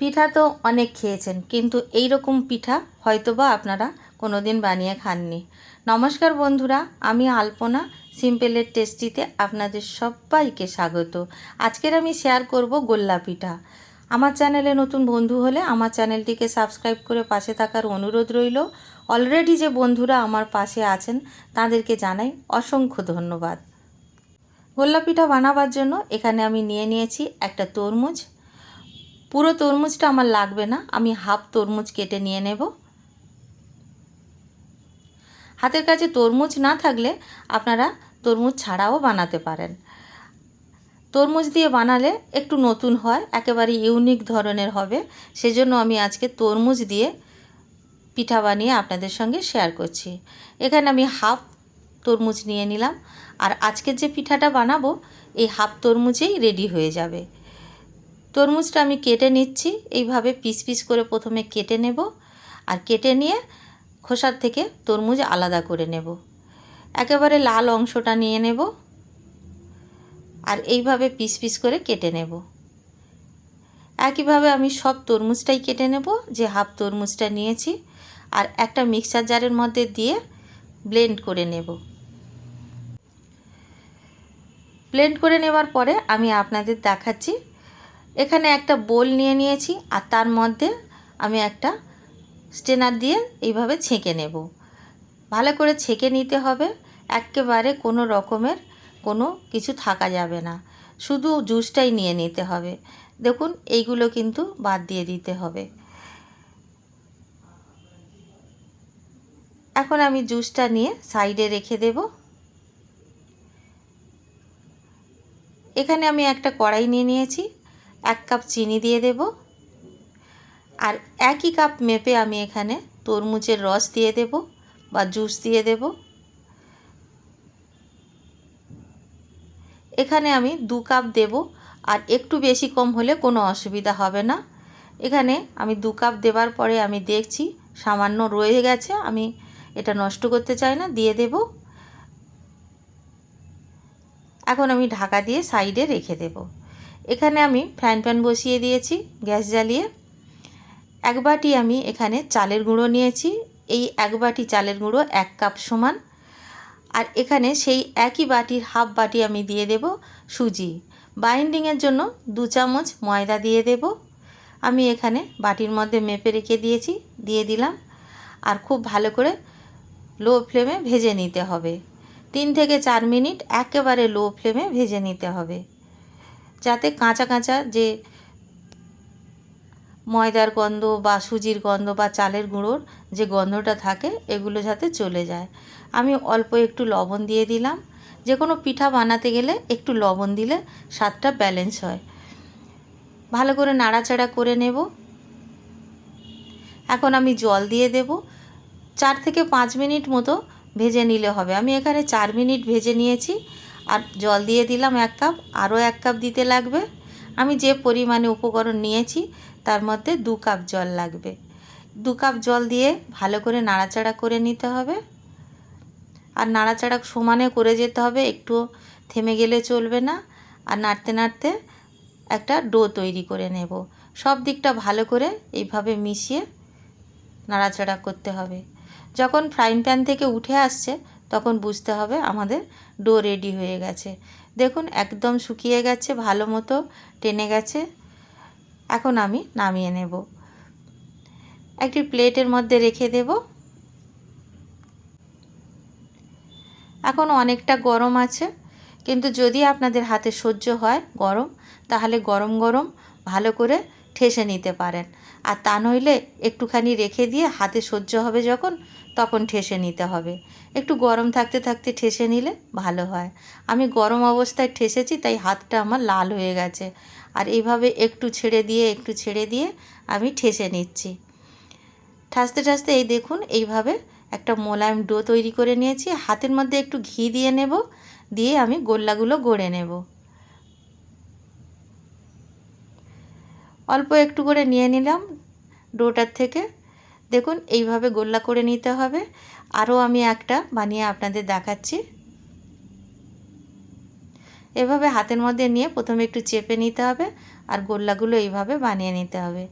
পিঠা তো অনেক খেয়েছেন, কিন্তু এই রকম পিঠা হয়তোবা আপনারা কোনো দিন বানিয়ে খাননি। নমস্কার বন্ধুরা, আমি আলপনা, সিম্পলের টেস্টিতে আপনাদের সবাইকে স্বাগত। আজকের আমি শেয়ার করব গোল্লা পিঠা। আমার চ্যানেলে নতুন বন্ধু হলে আমার চ্যানেলটিকে সাবস্ক্রাইব করে পাশে থাকার অনুরোধ রইল। অলরেডি যে বন্ধুরা আমার পাশে আছেন, তাদেরকে জানাই অসংখ্য ধন্যবাদ। গোল্লা পিঠা বানাবার জন্য এখানে আমি নিয়ে নিয়েছি একটা তরমুজ পুরো তরমুজটা আমার লাগবে না, আমি হাফ তরমুজ কেটে নিয়ে নেব। হাতের কাছে তরমুজ না থাকলে আপনারা তরমুজ ছাড়াও বানাতে পারেন। তরমুজ দিয়ে বানালে একটু নতুন হয়, একেবারে ইউনিক ধরনের হবে। সেজন্য আমি আজকে তরমুজ দিয়ে পিঠা বানিয়ে আপনাদের সঙ্গে শেয়ার করছি। এখানে আমি হাফ তরমুজ নিয়ে নিলাম, আর আজকের যে পিঠাটা বানাবো, এই হাফ তরমুজেই রেডি হয়ে যাবে। তরমুজটা আমি কেটে নিচ্ছি। এইভাবে পিস পিস করে প্রথমে কেটে নেব আর কেটে নিয়ে খোসার থেকে তরমুজ আলাদা করে নেব। একেবারে লাল অংশটা নিয়ে নেব আর এইভাবে পিস পিস করে কেটে নেব। একইভাবে আমি সব তরমুজটাই কেটে নেব, যে হাফ তরমুজটা নিয়েছি আর একটা মিক্সার জারের মধ্যে দিয়ে ব্লেন্ড করে নেব। ব্লেন্ড করে নেবার পরে আমি আপনাদের দেখাচ্ছি এখানে একটা বোল নিয়ে নিয়েছি, আর তার মধ্যে আমি একটা স্টেনার দিয়ে এইভাবে ছেঁকে নেব। ভালো করে ছেঁকে নিতে হবে, একেবারে কোনো রকমের কোনো কিছু থাকা যাবে না। শুধু জুসটাই নিয়ে নিতে হবে। দেখুন, এইগুলো কিন্তু বাদ দিয়ে দিতে হবে। এখন আমি জুসটা নিয়ে সাইডে রেখে দেব। এখানে আমি একটা কড়াই নিয়ে নিয়েছি। এক কাপ চিনি দিয়ে দেব। আর একই কাপ মেপে আমি এখানে তরমুজের রস দিয়ে দেব বা জুস দিয়ে দেব। এখানে আমি দু কাপ দেব আর একটু বেশি কম হলে কোনো অসুবিধা হবে না। এখানে আমি দু কাপ দেবার পরে আমি দেখছি সামান্য রয়ে গেছে, আমি এটা নষ্ট করতে চাই না, দিয়ে দেব। এখন আমি ঢাকা দিয়ে সাইডে রেখে দেব। এখানে আমি ফ্যান প্যান বসিয়ে দিয়েছি গ্যাস জ্বালিয়ে। এক বাটি আমি এখানে চালের গুঁড়ো নিয়েছি। এই এক বাটি চালের গুঁড়ো এক কাপ সমান। আর এখানে সেই একই বাটির হাফ বাটি আমি দিয়ে দেব সুজি। বাইন্ডিংয়ের জন্য দু চামচ ময়দা দিয়ে দেব। আমি এখানে বাটির মধ্যে মেপে রেখে দিয়েছি, দিয়ে দিলাম। আর খুব ভালো করে লো ফ্লেমে ভেজে নিতে হবে। তিন থেকে চার মিনিট একেবারে লো ফ্লেমে ভেজে নিতে হবে। যাতে কাঁচা কাঁচা যে ময়দার গন্ধ বা সুজির গন্ধ বা চালের গুঁড়োর যে গন্ধটা থাকে, এগুলো যাতে চলে যায়। আমি অল্প একটু লবণ দিয়ে দিলাম। যে কোনো পিঠা বানাতে গেলে একটু লবণ দিলে স্বাদটা ব্যালেন্স হয়। ভালো করে নাড়াচাড়া করে নেব। এখন আমি জল দিয়ে দেব। চার থেকে পাঁচ মিনিট মতো ভেজে নিলে হবে। আমি এখানে চার মিনিট ভেজে নিয়েছি। আর জল দিয়ে দিলাম এক কাপ, আরও এক কাপ দিতে লাগবে। আমি যে পরিমাণে উপকরণ নিয়েছি, তার মধ্যে দু কাপ জল লাগবে। দু কাপ জল দিয়ে ভালো করে নাড়াচাড়া করে নিতে হবে। আর নাড়াচাড়া সমানে করে যেতে হবে, একটু থেমে গেলে চলবে না। আর নাড়তে নাড়তে একটা ডো তৈরি করে নেব। সব দিকটা ভালো করে এইভাবে মিশিয়ে নাড়াচাড়া করতে হবে। যখন ফ্রাইং প্যান থেকে উঠে আসছে তখন বুঝতে হবে আমাদের ডো রেডি হয়ে গেছে। দেখুন, একদম শুকিয়ে গেছে, ভালো মতো টেনে গেছে। এখন আমি নামিয়ে নেব। একটি প্লেটের মধ্যে রেখে দেব। এখন অনেকটা গরম আছে, কিন্তু যদি আপনাদের হাতে সহ্য হয় গরম, তাহলে গরম গরম ভালো করে ঠেসে নিতে পারেন। আর তা নইলে একটুখানি রেখে দিয়ে হাতে সহ্য হবে যখন, তখন ঠেসে নিতে হবে। একটু গরম থাকতে থাকতে ঠেসে নিলে ভালো হয়। আমি গরম অবস্থায় ঠেসেছি, তাই হাতটা আমার লাল হয়ে গেছে। আর এইভাবে একটু ছেড়ে দিয়ে, একটু ছেড়ে দিয়ে আমি ঠেসে নিচ্ছি। ঠাসতে ঠাসতে এই দেখুন, এইভাবে একটা মোলায়েম ডো তৈরি করে নিয়েছি। হাতের মধ্যে একটু ঘি দিয়ে নেব, দিয়ে আমি গোল্লাগুলো গড়ে নেব। অল্প একটু করে নিয়ে নিলাম ডোটার থেকে। দেখুন, এইভাবে গোল্লা করে নিতে হবে। আরও আমি একটা বানিয়ে আপনাদের দেখাচ্ছি। এভাবে হাতের মধ্যে নিয়ে প্রথমে একটু চেপে নিতে হবে আর গোল্লাগুলো এইভাবে বানিয়ে নিতে হবে।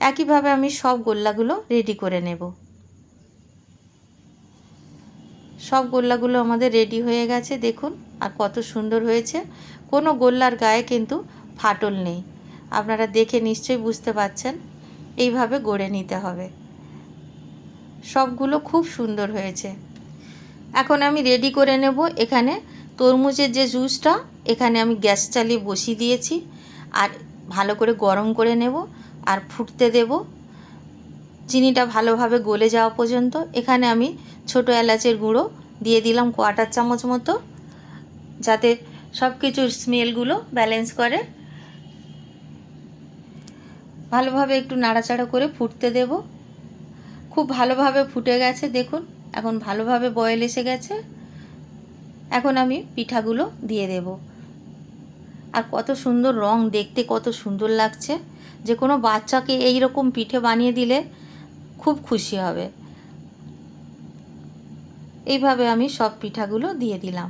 একইভাবে আমি সব গোল্লাগুলো রেডি করে নেব। সব গোল্লাগুলো আমাদের রেডি হয়ে গেছে। দেখুন আর কত সুন্দর হয়েছে। কোনো গোল্লার গায়ে কিন্তু ফাটল নেই। আপনারা দেখে নিশ্চয়ই বুঝতে পাচ্ছেন এইভাবে গড়ে নিতে হবে। সবগুলো খুব সুন্দর হয়েছে। এখন আমি রেডি করে নেব। এখানে তরমুজের যে জুসটা, এখানে আমি গ্যাস চালিয়ে বসিয়ে দিয়েছি। আর ভালো করে গরম করে নেব আর ফুটতে দেব। চিনিটা ভালোভাবে গলে যাওয়া পর্যন্ত। এখানে আমি ছোটো এলাচের গুঁড়ো দিয়ে দিলাম কোয়াটার চামচ মতো, যাতে সব কিছুর স্মেলগুলো ব্যালেন্স করে। ভালোভাবে একটু নাড়াচাড়া করে ফুটতে দেব। খুব ভালোভাবে ফুটে গেছে, দেখুন। এখন ভালোভাবে বয়েল এসে গেছে। এখন আমি পিঠাগুলো দিয়ে দেব। আর কত সুন্দর রং, দেখতে কত সুন্দর লাগছে। যে কোনো বাচ্চাকে এই রকম পিঠে বানিয়ে দিলে খুব খুশি হবে। এইভাবে আমি সব পিঠাগুলো দিয়ে দিলাম।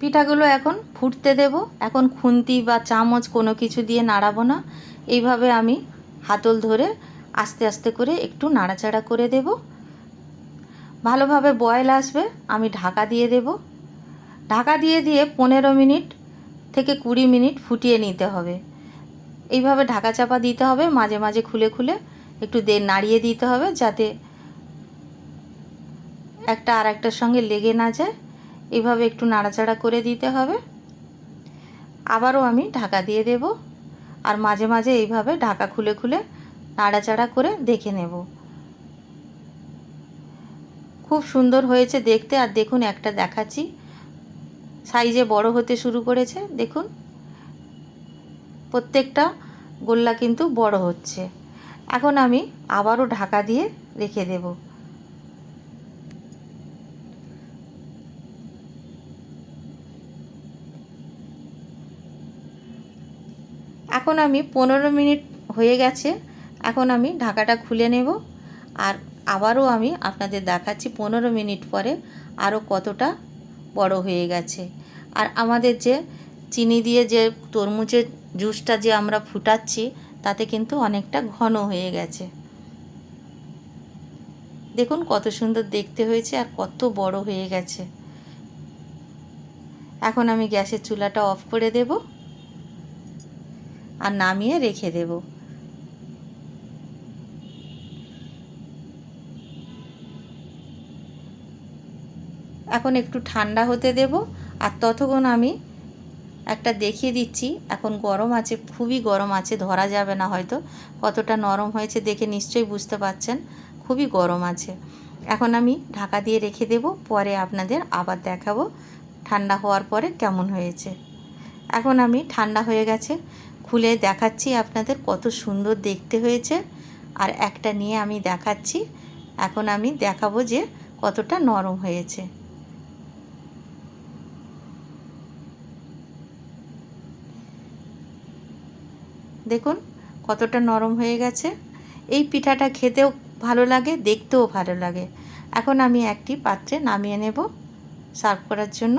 পিঠাগুলো এখন ফুটতে দেব। এখন খুন্তি বা চামচ কোনো কিছু দিয়ে নাড়াবো না। এইভাবে আমি হাতল ধরে আস্তে আস্তে করে একটু নাড়াচাড়া করে দেব। ভালোভাবে বয়েল আসবে, আমি ঢাকা দিয়ে দেব। ঢাকা দিয়ে দিয়ে পনেরো মিনিট থেকে কুড়ি মিনিট ফুটিয়ে নিতে হবে। এইভাবে ঢাকা চাপা দিতে হবে, মাঝে মাঝে খুলে খুলে একটু দে নাড়িয়ে দিতে হবে যাতে একটা আর একটার সঙ্গে লেগে না যায়। এইভাবে একটু নাড়াচাড়া করে দিতে হবে। আবারও আমি ঢাকা দিয়ে দেব আর মাঝে মাঝে এইভাবে ঢাকা খুলে খুলে নাড়াচাড়া করে দেখে নেব। খুব সুন্দর হয়েছে দেখতে। আর দেখুন, একটা দেখাচ্ছি। সাইজে বড় হতে শুরু করেছে। দেখুন, প্রত্যেকটা গোল্লা কিন্তু বড় হচ্ছে। এখন আমি আবারও ঢাকা দিয়ে রেখে দেব। এখন আমি পনেরো মিনিট হয়ে গেছে। এখন আমি ঢাকাটা খুলে নেব। আর আবারও আমি আপনাদের দেখাচ্ছি পনেরো মিনিট পরে আরও কতটা বড় হয়ে গেছে। আর আমাদের যে চিনি দিয়ে যে তরমুজের জুসটা যে আমরা ফুটাচ্ছি, তাতে কিন্তু অনেকটা ঘন হয়ে গেছে। দেখুন কত সুন্দর দেখতে হয়েছে আর কত বড় হয়ে গেছে। এখন আমি গ্যাসের চুলাটা অফ করে দেব। আর নামিয়ে রেখে দেব। এখন একটু ঠান্ডা হতে দেব আর ততক্ষণ আমি একটা দেখিয়ে দিচ্ছি, এখন গরম আছে, খুবই গরম আছে, ধরা যাবে না হয়তো, কতটা নরম হয়েছে দেখে নিশ্চয়ই বুঝতে পাচ্ছেন খুবই গরম আছে। এখন আমি ঢাকা দিয়ে রেখে দেব, পরে আপনাদের আবার দেখাবো ঠান্ডা হওয়ার পরে কেমন হয়েছে। এখন আমি ঠান্ডা হয়ে গেছে খুলে দেখাচ্ছি আপনাদের কত সুন্দর দেখতে হয়েছে। আর একটা নিয়ে আমি দেখাচ্ছি। এখন আমি দেখাবো যে কতটা নরম হয়েছে। দেখুন, কতটা নরম হয়ে গেছে। এই পিঠাটা খেতেও ভালো লাগে, দেখতেও ভালো লাগে। এখন আমি একটি পাত্রে নামিয়ে নেব। সার্ভ করার জন্য।